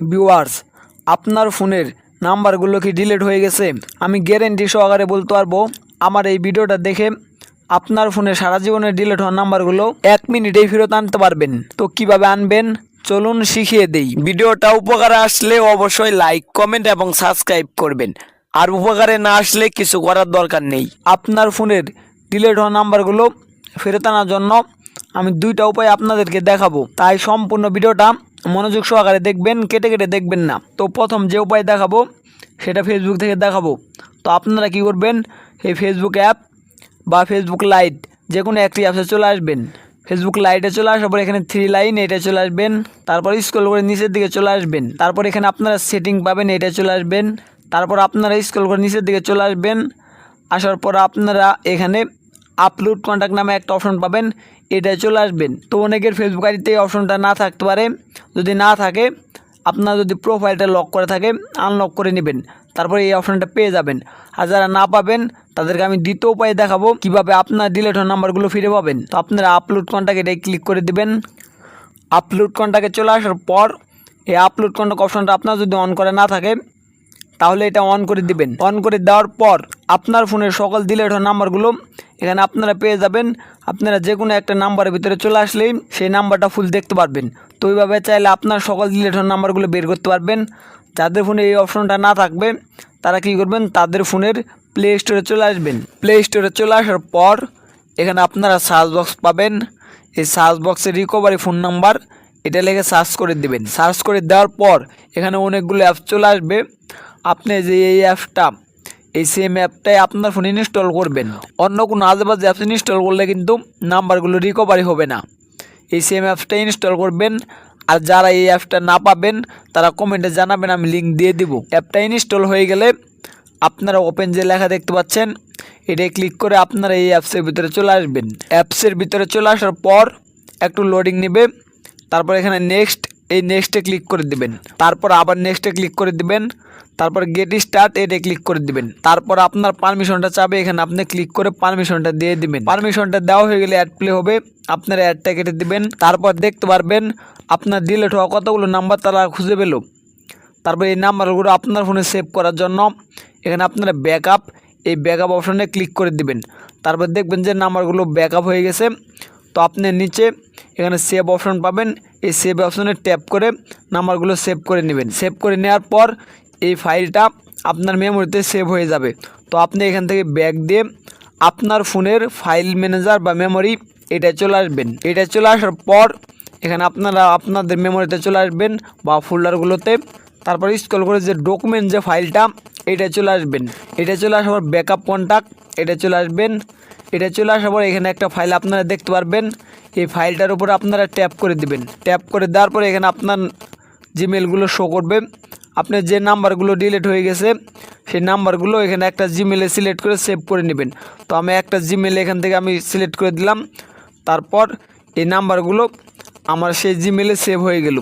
Viewers আপনার ফোনের নাম্বারগুলো কি ডিলিট হয়ে গেছে? আমি গ্যারেন্টি সহকারে বলতে পারব, আমার এই ভিডিওটা দেখে আপনার ফোনে সারা জীবনের ডিলিট হওয়া নাম্বারগুলো এক মিনিটেই ফেরত আনতে পারবেন। তো কীভাবে আনবেন? চলুন শিখিয়ে দেই। ভিডিওটা উপকারে আসলে অবশ্যই লাইক কমেন্ট এবং সাবস্ক্রাইব করবেন। আর উপকারে না আসলে কিছু করার দরকার নেই। আপনার ফোনের ডিলেট হওয়া নাম্বারগুলো ফেরত আনার জন্য আমি দুইটা উপায় আপনাদেরকে দেখাবো। তাই সম্পূর্ণ ভিডিওটা মনোযোগ সহকারে দেখবেন, কেটে কেটে দেখবেন না। তো প্রথম যে উপায় দেখাবো, সেটা ফেসবুক থেকে দেখাবো। তো আপনারা কি করবেন, এই ফেসবুক অ্যাপ বা ফেসবুক লাইট যে কোনো একটি অ্যাপসে চলে আসবেন। ফেসবুক লাইটে চলে আসার পর এখানে থ্রি লাইন এটা চলে আসবেন। তারপর স্ক্রল করে নিচের দিকে চলে আসবেন। তারপর এখানে আপনারা সেটিং পাবেন এটা চলে আসবেন। তারপর আপনারা স্ক্রল করে নিচের দিকে চলে আসবেন। আসার পর আপনারা এখানে আপলোড কন্ট্যাক্ট নামে একটা অপশন পাবেন এটায় চলে আসবেন। তো অনেকের ফেসবুক আইডিতে এই অপশনটা না থাকতে পারে। যদি না থাকে, আপনার যদি প্রোফাইলটা লক করে থাকে আনলক করে নেবেন। তারপরে এই অপশনটা পেয়ে যাবেন। আর যারা না পাবেন, তাদেরকে আমি দ্বিতীয় উপায় দেখাবো কীভাবে আপনার ডিলেট হওয়া নাম্বারগুলো ফিরে পাবেন। তো আপনারা আপলোড কন্ট্যাক্ট এটাই ক্লিক করে দিবেন। আপলোড কন্ট্যাক্টে চলে আসার পর, এই আপলোড কন্ট্যাক্ট অপশনটা আপনার যদি অন করে না থাকে, তাহলে এটা অন করে দিবেন। অন করে দেওয়ার পর, আপনার ফোনের সকল ডিলেট হওয়া নাম্বারগুলো এখানে আপনারা পেয়ে যাবেন, আপনারা যে কোনো একটা নাম্বারের ভিতরে চলে আসলেই সেই নাম্বারটা ফুল দেখতে পারবেন। তো ওইভাবে চাইলে আপনার সকল হওয়া নাম্বারগুলো বের করতে পারবেন। যাদের ফোনে এই অপশনটা না থাকবে, তারা কী করবেন? তাদের ফোনের প্লে স্টোরে চলে আসবেন। প্লে স্টোরে চলে আসার পর এখানে আপনারা সার্চ বক্স পাবেন। এই সার্চ বক্সে রিকভারি ফোন নাম্বার এটা লেগে সার্চ করে দেবেন। সার্চ করে দেওয়ার পর এখানে অনেকগুলো অ্যাপস চলে আসবে। আপনি যে এই অ্যাপসটা এই সেম অ্যাপটাই আপনার ফোনে ইনস্টল করবেন। অন্য কোনো আজেবাজে অ্যাপস ইনস্টল করলে কিন্তু নাম্বারগুলো রিকভারি হবে না। এই সেম অ্যাপসটা ইনস্টল করবেন, আর যারা এই অ্যাপসটা না পাবেন, তারা কমেন্টে জানাবেন, আমি লিঙ্ক দিয়ে দিব। অ্যাপটা ইনস্টল হয়ে গেলে আপনারা ওপেন যে লেখা দেখতে পাচ্ছেন এটাই ক্লিক করে আপনারা এই অ্যাপসের ভিতরে চলে আসবেন। অ্যাপসের ভিতরে চলে আসার পর একটু লোডিং নেবে, তারপর এখানে নেক্সট এই নেক্সটে ক্লিক করে দিবেন। তারপর আবার নেক্সটে ক্লিক করে দিবেন। তারপর গেট স্টার্ট এটা ক্লিক করে দিবেন। তারপর আপনার পারমিশনটা চাবে, এখানে আপনি ক্লিক করে পারমিশনটা দিয়ে দিবেন। পারমিশনটা দেওয়া হয়ে গেলে অ্যাড প্লে হবে। আপনার অ্যাডটা কেটে দিবেন। তারপর দেখতে পারবেন, আপনার ডিলেট হওয়া কতগুলো নাম্বার তারা খুঁজে পেল। তারপর এই নাম্বারগুলো আপনার ফোনে সেভ করার জন্য এখানে আপনারা ব্যাকআপ এই ব্যাকআপ অপশনে ক্লিক করে দিবেন। তারপর দেখবেন যে নাম্বারগুলো ব্যাকআপ হয়ে গেছে। তো আপনি নিচে এখানে সেভ অপশন পাবেন। এই সেভ অপশনে ট্যাপ করে নাম্বারগুলো সেভ করে নেবেন। সেভ করে নেওয়ার পর এই ফাইলটা আপনার মেমোরিতে সেভ হয়ে যাবে। তো আপনি এখান থেকে ব্যাক দিয়ে আপনার ফোনের ফাইল ম্যানেজার বা মেমোরি এটা চলে আসবেন। এটা চলে আসার পর এখানে আপনারা আপনাদের মেমোরিতে চলে আসবেন বা ফোল্ডারগুলোতে তারপর স্ক্রল করে যে ডকুমেন্ট যে ফাইলটা এটা চলে আসবেন। এটা চলে আসার পর ব্যাকআপ কন্ট্যাক্ট এটা চলে আসবেন। এটা চলে আসার পর এখানে একটা ফাইল আপনারা দেখতে পারবেন। এই ফাইলটার উপরে আপনারা ট্যাপ করে দিবেন। ট্যাপ করে দেওয়ার পরে এখানে আপনার জিমেলগুলো শো করবে। আপনার যে নাম্বারগুলো ডিলিট হয়ে গেছে, সেই নাম্বারগুলো এখানে একটা জিমেলে সিলেক্ট করে সেভ করে নেবেন। তো আমি একটা জিমেল এখান থেকে আমি সিলেক্ট করে দিলাম। তারপর এই নাম্বারগুলো আমার সেই জিমেলে সেভ হয়ে গেল।